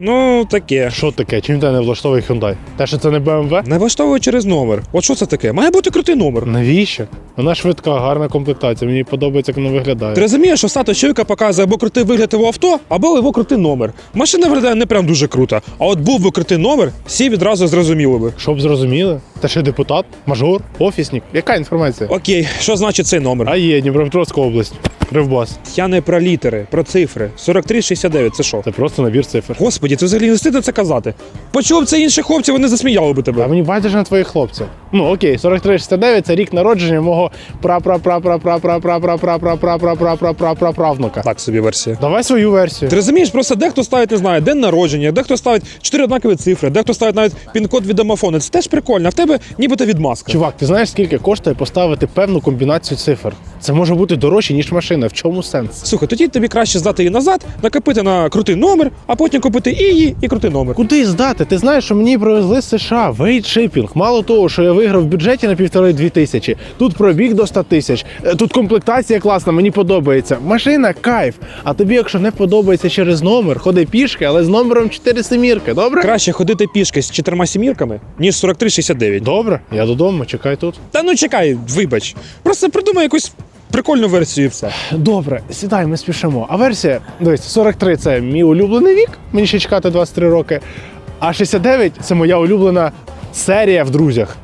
Ну, таке. Що таке? Чим тебе не влаштовує Hyundai? Те, що це не BMW? Не влаштовує через номер. От що це таке? Має бути крутий номер. Навіщо? Вона швидка, гарна комплектація. Мені подобається, як вона виглядає. Ти розумієш, що статус чоловіка показує або крутий вигляд його авто, або його крутий номер. Машина виглядає не прям дуже круто. А от був би крутий номер, всі відразу зрозуміли би. Щоб зрозуміли, ти ще депутат, мажор, офісник. Яка інформація? Окей, що значить цей номер? А є Дніпропетровська область. Кривбас. Я не про літери, про цифри. 4369 це що? Це просто набір цифр. Господі, це взагалі не стидно це казати. Почув б це інші хлопці, вони засміяли би А мені байдуже на твоїх хлопців. Ну окей, 4369 це рік народження мого пра-пра-пра-пра-пра-пра-пра-пра-пра-пра-пра-пра-правнука. Так собі версія. Давай свою версію. Ти розумієш, просто дехто ставить, не знаю, день народження, дехто ставить чотири однакові цифри, дехто ставить навіть пін-код від домофону. Це теж прикольно. А в тебе нібито відмазка. Чувак, ти знаєш, скільки коштує поставити певну комбінацію цифр? Це може бути дорожче, ніж машина. В чому сенс? Слухай, тоді тобі краще здати її назад, накопити на крутий номер, а потім купити і її, і крутий номер. Куди здати? Ти знаєш, що мені привезли з США вейдшипінг. Мало того, що я виграв в бюджеті на півтори-дві тисячі. Тут пробіг до 100 тисяч. Е, Тут комплектація класна, мені подобається. Машина кайф. А тобі, якщо не подобається через номер, ходи пішки, але з номером 4 семірки. Добре? Краще ходити пішки з чотирма сімірками, ніж 4369. Добре, я додому, чекай тут. Та ну чекай, вибач. Просто придумай якусь прикольну версію і все. Добре, сідай, ми спішимо. А версія, дивись, 43 це мій улюблений вік, мені ще чекати 23 роки. А 69 це моя улюблена серія в друзях.